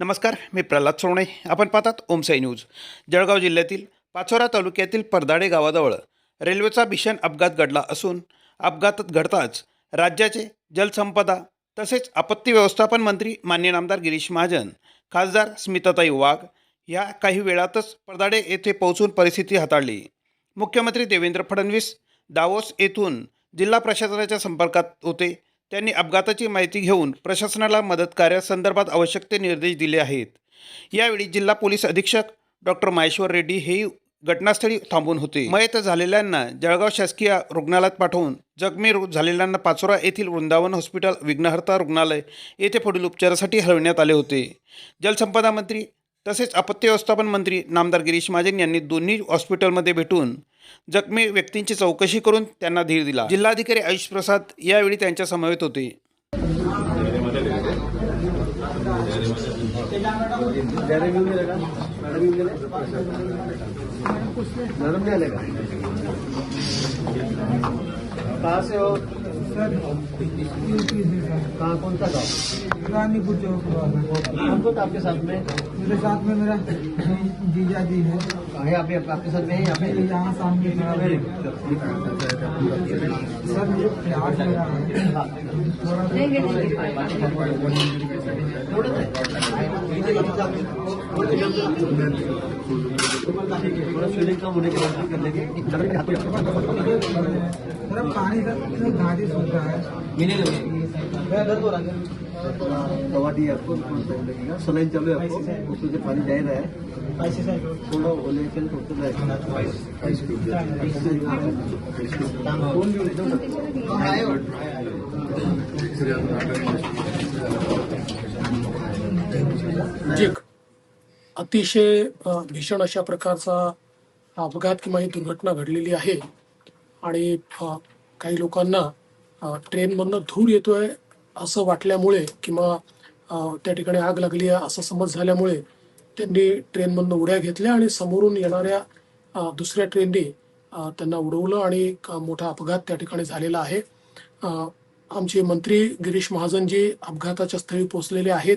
नमस्कार मी प्रल्हाद सोवणे आपण पाहतात ओमसाई न्यूज. जळगाव जिल्ह्यातील पाचोरा तालुक्यातील परदाडे गावाजवळ रेल्वेचा भीषण अपघात घडला असून अपघात घडताच राज्याचे जलसंपदा तसेच आपत्ती व्यवस्थापन मंत्री मान्य नामदार गिरीश महाजन खासदार स्मिताताई वाघ या काही वेळातच परदाडे येथे पोहोचून परिस्थिती हाताळली. मुख्यमंत्री देवेंद्र फडणवीस दावोस येथून जिल्हा प्रशासनाच्या संपर्कात होते. त्यांनी अपघाताची माहिती घेऊन प्रशासनाला मदत कार्यासंदर्भात आवश्यक ते निर्देश दिले आहेत. यावेळी जिल्हा पोलीस अधीक्षक डॉक्टर माहेश्वर रेड्डी हेही घटनास्थळी थांबून होते. मयत झालेल्यांना जळगाव शासकीय रुग्णालयात पाठवून जखमी झालेल्यांना पाचोरा येथील वृंदावन हॉस्पिटल विघ्नहर्ता रुग्णालय येथे पुढील उपचारासाठी हलविण्यात आले होते. जलसंपदा मंत्री तसेच आपत्ती व्यवस्थापन मंत्री नामदार गिरीश महाजन यांनी दोन्ही हॉस्पिटलमध्ये भेटून जखमी व्यक्तींची चौकशी करून त्यांना धीर दिला. जिल्हाधिकारी आयुष प्रसाद यावेळी त्यांच्या समवेत होते. से हो कहाँ कौन सा गाँव? रानीपुर चौक कौन था आपके साथ में? मेरे साथ में मेरा जीजा जी है। है आप आपके साथ में यहाँ पे? यहाँ सामने सर मुझे लगा है थोड़ा थोड़ा स्विमिंग कम होने के बाद कर लेंगे चलो हाथ पे थोड़ा पानी का घाटी सूख रहा है दवा दी है आपको लगेगा सलाइन चालू है आपको उसमें से पानी जा रहा है थोड़ा ओले के थोड़ा फोन भी एकदम एक अतिशय भीषण अशा प्रकारचा हा अपघात किंवा ही दुर्घटना घडलेली आहे. आणि काही लोकांना ट्रेनमधनं धूर येतोय असं वाटल्यामुळे किंवा त्या ठिकाणी आग लागली आहे असं समज झाल्यामुळे त्यांनी ट्रेनमधनं उड्या घेतल्या आणि समोरून येणाऱ्या दुसऱ्या ट्रेनने त्यांना उडवलं आणि एक मोठा अपघात त्या ठिकाणी झालेला आहे. आमचे मंत्री गिरीश महाजन जे अपघाताच्या स्थळी पोहोचलेले आहेत.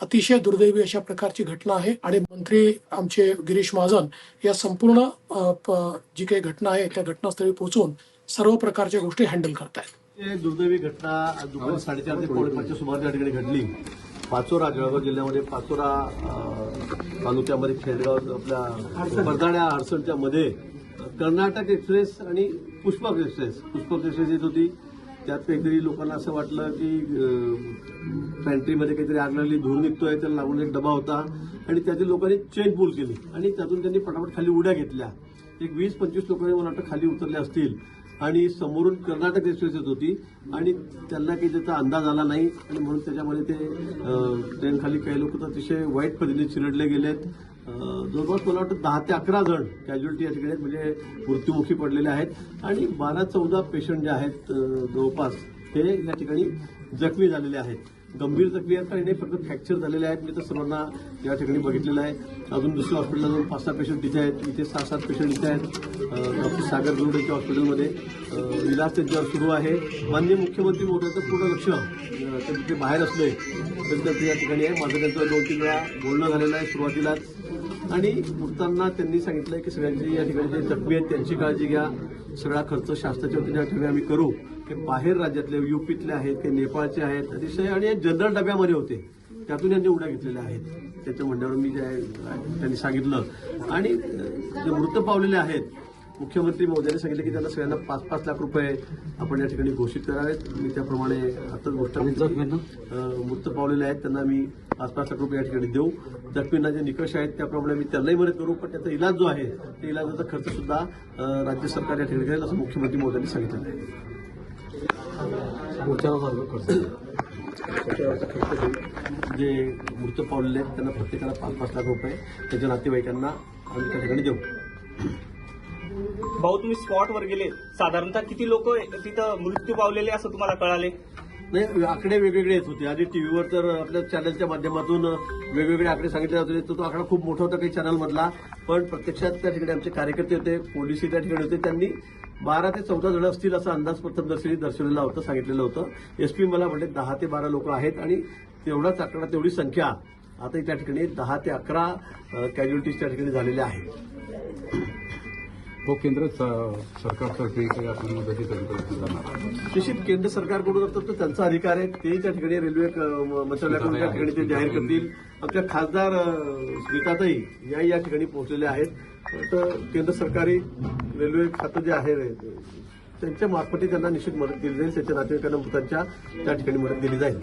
अतिशय दुर्दैवी अशा प्रकारची घटना आहे आणि मंत्री आमचे गिरीश महाजन या संपूर्ण प- जी काही घटना आहे त्या घटनास्थळी पोहोचून सर्व प्रकारच्या गोष्टी हँडल करतायत. हे दुर्दैवी घटना दुपारी साडेचार ते पाचच्या सुमारे त्या ठिकाणी घडली. पाचोरा जळगाव जिल्ह्यामध्ये पाचोरा तालुक्यामध्ये खेडगाव आपल्या बरदाड्या हडसणच्या मध्ये कर्नाटक एक्सप्रेस आणि पुष्पक एक्सप्रेस. पुष्पक एक्सप्रेस येत होती. त्यात काहीतरी लोकांना असं वाटलं की पॅन्ट्रीमध्ये काहीतरी आग लागली धूर निघतोय त्याला लागून एक डबा होता. आणि त्यातील लोकांनी चेन पूल केली. आणि त्यातून त्यांनी पटापट खाली उड्या घेतल्या. एक वीस पंचवीस लोकांनी मला वाटतं खाली उतरले असतील. आणि समोरून कर्नाटक एक्सप्रेस येत होती. आणि त्यांना काही त्याचा अंदाज आला नाही. आणि म्हणून त्याच्यामध्ये ते ट्रेन खाली काही लोक तर अतिशय वाईट पद्धतीने चिरडले गेलेत. जवळपास मला वाटतं दहा ते अकरा जण कॅज्युअलिटी या ठिकाणी म्हणजे मृत्युमुखी पडलेले आहेत. आणि बारा चौदा पेशंट जे आहेत जवळपास ते या ठिकाणी जखमी झालेले आहेत. गंभीर जखमी आहेत काही नाही फक्त फ्रॅक्चर झालेले आहेत. मी तर सर्वांना या ठिकाणी बघितलेलं आहे. अजून दुसऱ्या हॉस्पिटलला जाऊन पाच सहा पेशंट तिथे आहेत. इथे सहा सात पेशंट इथे आहेत. डॉक्टर सागर गरुड यांच्या हॉस्पिटलमध्ये इलाज त्यांच्यावर सुरू आहे. माननीय मुख्यमंत्री महोदयाचं पूर्ण लक्ष ते तिथे बाहेर असले तरी ते या ठिकाणी आहे. माझं त्यांचं दोन तीन वेळा बोलणं झालेलं आहे सुरुवातीलाच. आणि उठताना त्यांनी सांगितलं की सगळ्यांची या ठिकाणी जे जखमी आहेत त्यांची काळजी घ्या. सगळा खर्च शासनाच्या वतीने या ठिकाणी आम्ही करू. हे बाहेर राज्यातले युपीतले आहेत काही नेपाळचे आहेत अतिशय आणि हे जनरल डब्यामध्ये होते. त्यातून यांनी उड्या घेतलेल्या आहेत. त्याच्या म्हणण्यावर मी जे त्यांनी सांगितलं. आणि जे मृत पावलेले आहेत मुख्यमंत्री मोदयांनी सांगितलं की त्यांना सगळ्यांना पाच पाच लाख रुपये आपण या ठिकाणी घोषित करावेत. मी त्याप्रमाणे आताच गोष्ट मृत पावलेले आहेत त्यांना मी पाच पाच लाख रुपये या ठिकाणी देऊ. जखमींना जे निकष आहेत त्याप्रमाणे मी त्यांनाही मदत करू पण त्याचा इलाज जो आहे त्या इलाजाचा खर्च सुद्धा राज्य सरकार या ठिकाणी करेल असं मुख्यमंत्री मोदयांनी सांगितलं. आहे. जे मृत पावलेले आहेत त्यांना प्रत्येकाला पाच पाच लाख रुपये. त्याच्या नातेवाईकांना आम्ही त्या ठिकाणी देऊ. भाऊ तुम्ही स्पॉटवर गेले. साधारणतः किती लोक तिथं मृत्यू पावलेले असं तुम्हाला कळाले? नाही आकडे वेगवेगळे येत होते. आधी टीव्हीवर तर आपल्या चॅनलच्या माध्यमातून वेगवेगळे आकडे सांगितले जात होते. तर तो आकडा खूप मोठा होता काही चॅनलमधला पण प्रत्यक्षात त्या ठिकाणी आमचे कार्यकर्ते होते पोलिसही त्या ठिकाणी होते. त्यांनी बारा ते चौदा जण असतील असा अंदाज प्रथमदर्शनी दर्शवलेला होता सांगितलेलं होतं. एसपी मला म्हणले दहा ते बारा लोक आहेत आणि तेवढाच आकडा तेवढी संख्या आता त्या ठिकाणी दहा ते अकरा कॅज्युअलिटीज त्या ठिकाणी झालेल्या आहेत. हो केंद्र सरकारतर्फे काही आपण निश्चित केंद्र सरकारकडून तर त्यांचा अधिकार आहे. ते त्या ठिकाणी रेल्वे मंत्रालयाकडून त्या ठिकाणी ते जाहीर करतील. आमच्या खासदार स्मिताताई या या ठिकाणी पोहोचलेल्या आहेत. केंद्र सरकारी रेल्वे खातं जे आहे त्यांच्या मार्फतही त्यांना निश्चित मदत दिली जाईल त्यांच्या नातेवाईकांना मृतांच्या त्या ठिकाणी मदत दिली जाईल.